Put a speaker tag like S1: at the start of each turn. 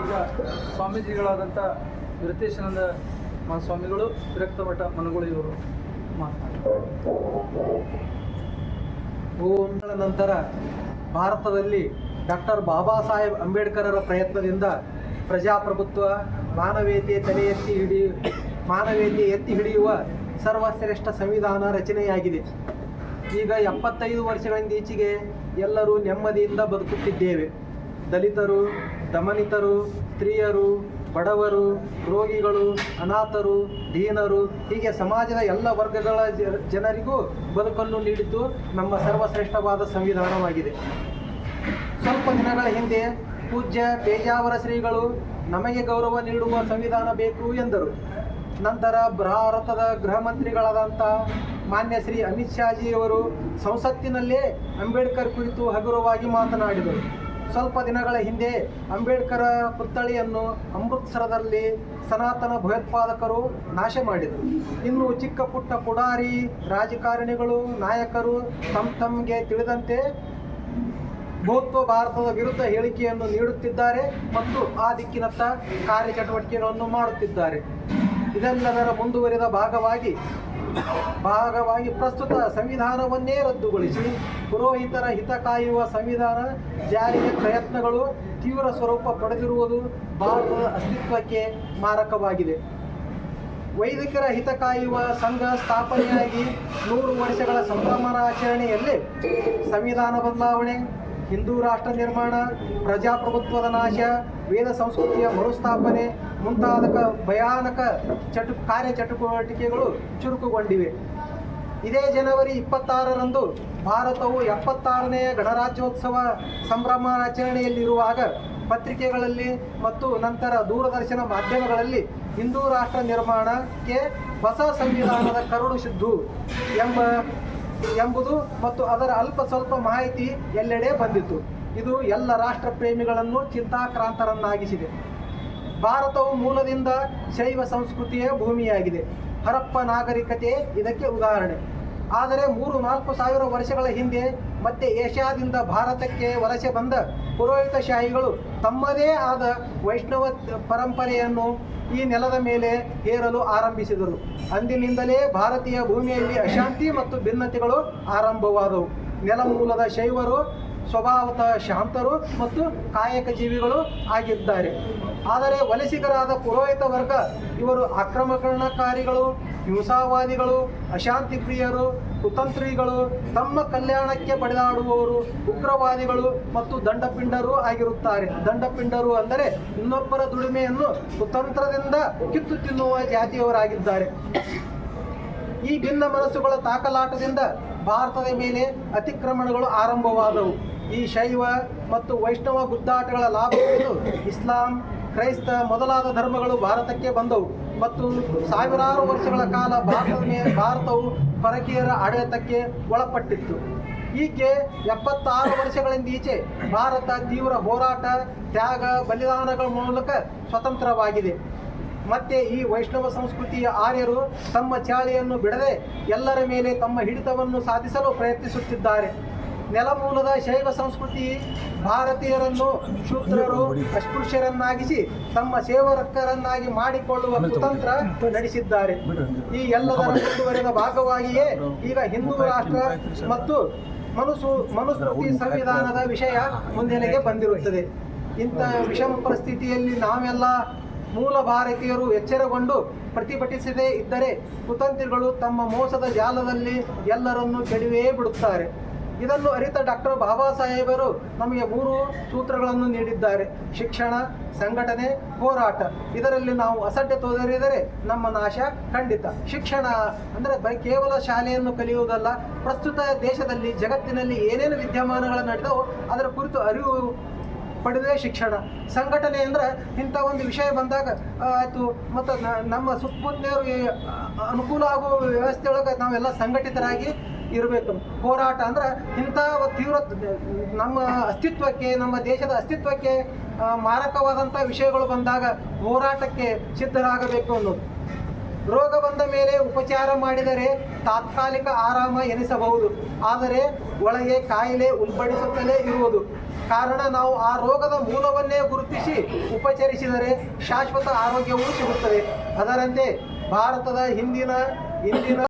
S1: ಈಗ ಸ್ವಾಮೀಜಿಗಳಾದಂಥ ವಿರತೇಶಾನಂದ ಸ್ವಾಮಿಗಳು ವಿರಕ್ತ ಮಠ ಮನಗಳು ಇವರು
S2: ಮಾತನಾಡ ನಂತರ ಭಾರತದಲ್ಲಿ ಡಾಕ್ಟರ್ ಬಾಬಾ ಸಾಹೇಬ್ ಅಂಬೇಡ್ಕರರ ಪ್ರಯತ್ನದಿಂದ ಪ್ರಜಾಪ್ರಭುತ್ವ ಮಾನವೀಯತೆ ತಲೆ ಎತ್ತಿ ಹಿಡಿ, ಮಾನವೀಯತೆ ಎತ್ತಿ ಹಿಡಿಯುವ ಸರ್ವಶ್ರೇಷ್ಠ ಸಂವಿಧಾನ ರಚನೆಯಾಗಿದೆ. ಈಗ ಎಪ್ಪತ್ತೈದು ವರ್ಷಗಳಿಂದ ಈಚೆಗೆ ಎಲ್ಲರೂ ನೆಮ್ಮದಿಯಿಂದ ಬದುಕುತ್ತಿದ್ದೇವೆ. ದಲಿತರು, ದಮನಿತರು, ಸ್ತ್ರೀಯರು, ಬಡವರು, ರೋಗಿಗಳು, ಅನಾಥರು, ದೀನರು, ಹೀಗೆ ಸಮಾಜದ ಎಲ್ಲ ವರ್ಗಗಳ ಜನರಿಗೂ ಬದುಕನ್ನು ನೀಡಿದ್ದು ನಮ್ಮ ಸರ್ವಶ್ರೇಷ್ಠವಾದ ಸಂವಿಧಾನವಾಗಿದೆ. ಸ್ವಲ್ಪ ದಿನಗಳ ಹಿಂದೆ ಪೂಜ್ಯ ಪೇಜಾವರ ಶ್ರೀಗಳು ನಮಗೆ ಗೌರವ ನೀಡುವ ಸಂವಿಧಾನ ಬೇಕು ಎಂದರು. ನಂತರ ಭಾರತದ ಗೃಹ ಮಂತ್ರಿಗಳಾದಂಥ ಮಾನ್ಯ ಶ್ರೀ ಅಮಿತ್ ಶಾಜಿಯವರು ಸಂಸತ್ತಿನಲ್ಲೇ ಅಂಬೇಡ್ಕರ್ ಕುರಿತು ಹಗುರವಾಗಿ ಮಾತನಾಡಿದರು. ಸ್ವಲ್ಪ ದಿನಗಳ ಹಿಂದೆ ಅಂಬೇಡ್ಕರ ಪುತ್ಥಳಿಯನ್ನು ಅಮೃತ್ಸರದಲ್ಲಿ ಸನಾತನ ಭಯೋತ್ಪಾದಕರು ನಾಶ ಮಾಡಿದರು. ಇನ್ನು ಚಿಕ್ಕ ಪುಟ್ಟ ಪುಡಾರಿ, ರಾಜಕಾರಣಿಗಳು, ನಾಯಕರು ತಮ್ಮ ತಮಗೆ ತಿಳಿದಂತೆ ಬಹುತ್ವ ಭಾರತದ ವಿರುದ್ಧ ಹೇಳಿಕೆಯನ್ನು ನೀಡುತ್ತಿದ್ದಾರೆ ಮತ್ತು ಆ ದಿಕ್ಕಿನತ್ತ ಕಾರ್ಯಚಟುವಟಿಕೆಗಳನ್ನು ಮಾಡುತ್ತಿದ್ದಾರೆ. ಇದೆಲ್ಲದರ ಮುಂದುವರಿದ ಭಾಗವಾಗಿ ಭಾಗವಾಗಿ ಪ್ರಸ್ತುತ ಸಂವಿಧಾನವನ್ನೇ ರದ್ದುಗೊಳಿಸಿ ಪುರೋಹಿತರ ಹಿತ ಕಾಯುವ ಸಂವಿಧಾನ ಜಾರಿಗೆ ಪ್ರಯತ್ನಗಳು ತೀವ್ರ ಸ್ವರೂಪ ಪಡೆದಿರುವುದು ಭಾರತದ ಅಸ್ತಿತ್ವಕ್ಕೆ ಮಾರಕವಾಗಿದೆ. ವೈದಿಕರ ಹಿತ ಕಾಯುವ ಸಂಘ ಸ್ಥಾಪನೆಯಾಗಿ ನೂರು ವರ್ಷಗಳ ಸಂಭ್ರಮಾಚರಣೆಯಲ್ಲಿ ಸಂವಿಧಾನ ಬದಲಾವಣೆ ಹಿಂದೂ ರಾಷ್ಟ್ರ ನಿರ್ಮಾಣ, ಪ್ರಜಾಪ್ರಭುತ್ವದ ನಾಶ, ವೇದ ಸಂಸ್ಕೃತಿಯ ಮರುಸ್ಥಾಪನೆ ಮುಂತಾದ ಭಯಾನಕ ಚಟು ಕಾರ್ಯ ಚಟುವಟಿಕೆಗಳು ಚುರುಕುಗೊಂಡಿವೆ. ಇದೇ ಜನವರಿ ಇಪ್ಪತ್ತಾರರಂದು ಭಾರತವು ಎಪ್ಪತ್ತಾರನೆಯ ಗಣರಾಜ್ಯೋತ್ಸವ ಸಂಭ್ರಮಾಚರಣೆಯಲ್ಲಿರುವಾಗ ಪತ್ರಿಕೆಗಳಲ್ಲಿ ಮತ್ತು ನಂತರ ದೂರದರ್ಶನ ಮಾಧ್ಯಮಗಳಲ್ಲಿ ಹಿಂದೂ ರಾಷ್ಟ್ರ ನಿರ್ಮಾಣಕ್ಕೆ ಹೊಸ ಸಂವಿಧಾನದ ಕರಡು ಸಿದ್ದು ಎಂಬ ಎಂಬುದು ಮತ್ತು ಅದರ ಅಲ್ಪ ಸ್ವಲ್ಪ ಮಾಹಿತಿ ಎಲ್ಲೆಡೆ ಬಂದಿತ್ತು. ಇದು ಎಲ್ಲ ರಾಷ್ಟ್ರ ಪ್ರೇಮಿಗಳನ್ನು ಚಿಂತಾಕ್ರಾಂತರನ್ನಾಗಿಸಿದೆ. ಭಾರತವು ಮೂಲದಿಂದ ಶೈವ ಸಂಸ್ಕೃತಿಯ ಭೂಮಿಯಾಗಿದೆ. ಹರಪ್ಪ ನಾಗರಿಕತೆ ಇದಕ್ಕೆ ಉದಾಹರಣೆ. ಆದರೆ ಮೂರು ನಾಲ್ಕು ಸಾವಿರ ವರ್ಷಗಳ ಹಿಂದೆ ಮತ್ತೆ ಏಷ್ಯಾದಿಂದ ಭಾರತಕ್ಕೆ ವಲಸೆ ಬಂದ ಪುರೋಹಿತಶಾಹಿಗಳು ತಮ್ಮದೇ ಆದ ವೈಷ್ಣವ ಪರಂಪರೆಯನ್ನು ಈ ನೆಲದ ಮೇಲೆ ಹೇರಲು ಆರಂಭಿಸಿದರು. ಅಂದಿನಿಂದಲೇ ಭಾರತೀಯ ಭೂಮಿಯಲ್ಲಿ ಅಶಾಂತಿ ಮತ್ತು ಭಿನ್ನತೆಗಳು ಆರಂಭವಾದವು. ನೆಲಮೂಲದ ಶೈವರು ಸ್ವಭಾವತಃ ಶಾಂತರು ಮತ್ತು ಕಾಯಕ ಜೀವಿಗಳು ಆಗಿದ್ದಾರೆ. ಆದರೆ ವಲಸಿಗರಾದ ಪುರೋಹಿತ ವರ್ಗ, ಇವರು ಆಕ್ರಮಣಕಾರಿಗಳು ಹಿಂಸಾವಾದಿಗಳು ಅಶಾಂತಿ ಪ್ರಿಯರು ಕುತಂತ್ರಿಗಳು, ತಮ್ಮ ಕಲ್ಯಾಣಕ್ಕೆ ಪಡೆದಾಡುವವರು, ಉಗ್ರವಾದಿಗಳು ಮತ್ತು ದಂಡಪಿಂಡರು ಆಗಿರುತ್ತಾರೆ. ದಂಡಪಿಂಡರು ಅಂದರೆ ಇನ್ನೊಬ್ಬರ ದುಡಿಮೆಯನ್ನು ಕುತಂತ್ರದಿಂದ ಕಿತ್ತು ತಿನ್ನುವ ಜಾತಿಯವರಾಗಿದ್ದಾರೆ. ಈ ಭಿನ್ನ ಮನಸ್ಸುಗಳ ತಾಕಲಾಟದಿಂದ ಭಾರತದ ಮೇಲೆ ಅತಿಕ್ರಮಣಗಳು ಆರಂಭವಾದವು. ಈ ಶೈವ ಮತ್ತು ವೈಷ್ಣವ ಗುದ್ದಾಟಗಳ ಲಾಭ ಇಸ್ಲಾಂ, ಕ್ರೈಸ್ತ ಮೊದಲಾದ ಧರ್ಮಗಳು ಭಾರತಕ್ಕೆ ಬಂದವು. ಮತ್ತು ಸಾವಿರಾರು ವರ್ಷಗಳ ಕಾಲ ಭಾರತದ ಮೇಲೆ ಭಾರತವು ಪರಕೀಯರ ಆಡಳಿತಕ್ಕೆ ಒಳಪಟ್ಟಿತ್ತು. ಈಕೆ ಎಪ್ಪತ್ತಾರು ವರ್ಷಗಳಿಂದ ಈಚೆ ಭಾರತ ತೀವ್ರ ಹೋರಾಟ, ತ್ಯಾಗ, ಬಲಿದಾನಗಳ ಮೂಲಕ ಸ್ವತಂತ್ರವಾಗಿದೆ. ಮತ್ತೆ ಈ ವೈಷ್ಣವ ಸಂಸ್ಕೃತಿಯ ಆರ್ಯರು ತಮ್ಮ ಚಾಳಿಯನ್ನು ಬಿಡದೆ ಎಲ್ಲರ ಮೇಲೆ ತಮ್ಮ ಹಿಡಿತವನ್ನು ಸಾಧಿಸಲು ಪ್ರಯತ್ನಿಸುತ್ತಿದ್ದಾರೆ. ನೆಲಮೂಲದ ಶೈವ ಸಂಸ್ಕೃತಿ ಭಾರತೀಯರನ್ನು ಶೂದ್ರರು ಅಸ್ಪೃಶ್ಯರನ್ನಾಗಿಸಿ ತಮ್ಮ ಸೇವರಕ್ಕರನ್ನಾಗಿ ಮಾಡಿಕೊಳ್ಳುವ ಕುತಂತ್ರ ನಡೆಸಿದ್ದಾರೆ. ಈ ಎಲ್ಲದರ ಮುಂದುವರೆದ ಭಾಗವಾಗಿಯೇ ಈಗ ಹಿಂದೂ ರಾಷ್ಟ್ರ ಮತ್ತು ಮನುಸು ಮನುಸ್ಮೃತಿ ಸಂವಿಧಾನದ ವಿಷಯ ಮುನ್ನೆಲೆಗೆ ಬಂದಿರುತ್ತದೆ. ಇಂಥ ವಿಷಮ ಪರಿಸ್ಥಿತಿಯಲ್ಲಿ ನಾವೆಲ್ಲ ಮೂಲ ಭಾರತೀಯರು ಎಚ್ಚರಗೊಂಡು ಪ್ರತಿಭಟಿಸದೇ ಇದ್ದರೆ ಕುತಂತ್ರಿಗಳು ತಮ್ಮ ಮೋಸದ ಜಾಲದಲ್ಲಿ ಎಲ್ಲರನ್ನೂ ಕೆಡವೇ ಬಿಡುತ್ತಾರೆ. ಇದನ್ನು ಅರಿತ ಡಾಕ್ಟರ್ ಬಾಬಾ ಸಾಹೇಬರು ನಮಗೆ ಮೂರು ಸೂತ್ರಗಳನ್ನು ನೀಡಿದ್ದಾರೆ. ಶಿಕ್ಷಣ, ಸಂಘಟನೆ, ಹೋರಾಟ. ಇದರಲ್ಲಿ ನಾವು ಅಸಡ್ಡೆ ತೊದರಿದರೆ ನಮ್ಮ ನಾಶ ಖಂಡಿತ. ಶಿಕ್ಷಣ ಅಂದರೆ ಬರೀ ಕೇವಲ ಶಾಲೆಯನ್ನು ಕಲಿಯುವುದಲ್ಲ, ಪ್ರಸ್ತುತ ದೇಶದಲ್ಲಿ ಜಗತ್ತಿನಲ್ಲಿ ಏನೇನು ವಿದ್ಯಮಾನಗಳು ನಡೆದವು ಅದರ ಕುರಿತು ಅರಿವು ಪಡೆದೇ ಶಿಕ್ಷಣ. ಸಂಘಟನೆ ಅಂದ್ರೆ ಇಂಥ ಒಂದು ವಿಷಯ ಬಂದಾಗ ಆಯಿತು ಮತ್ತು ನಮ್ಮ ಆ, ಅನುಕೂಲ ಆಗುವ ವ್ಯವಸ್ಥೆಯೊಳಗೆ ನಾವೆಲ್ಲ ಸಂಘಟಿತರಾಗಿ ಇರಬೇಕು. ಹೋರಾಟ ಅಂದ್ರೆ ಇಂಥ ತೀವ್ರ ನಮ್ಮ ಅಸ್ತಿತ್ವಕ್ಕೆ ನಮ್ಮ ದೇಶದ ಅಸ್ತಿತ್ವಕ್ಕೆ ಮಾರಕವಾದಂಥ ವಿಷಯಗಳು ಬಂದಾಗ ಹೋರಾಟಕ್ಕೆ ಸಿದ್ಧರಾಗಬೇಕು ಅನ್ನೋದು. ರೋಗ ಬಂದ ಮೇಲೆ ಉಪಚಾರ ಮಾಡಿದರೆ ತಾತ್ಕಾಲಿಕ ಆರಾಮ ಎನಿಸಬಹುದು. ಆದರೆ ಒಳಗೆ ಕಾಯಿಲೆ ಉಲ್ಬಡಿಸುತ್ತಲೇ ಇರುವುದು. ಕಾರಣ ನಾವು ಆ ರೋಗದ ಮೂಲವನ್ನೇ ಗುರುತಿಸಿ ಉಪಚರಿಸಿದರೆ ಶಾಶ್ವತ ಆರೋಗ್ಯವೂ ಸಿಗುತ್ತದೆ. ಅದರಂತೆ ಭಾರತದ ಹಿಂದಿನ ಇಂದಿನ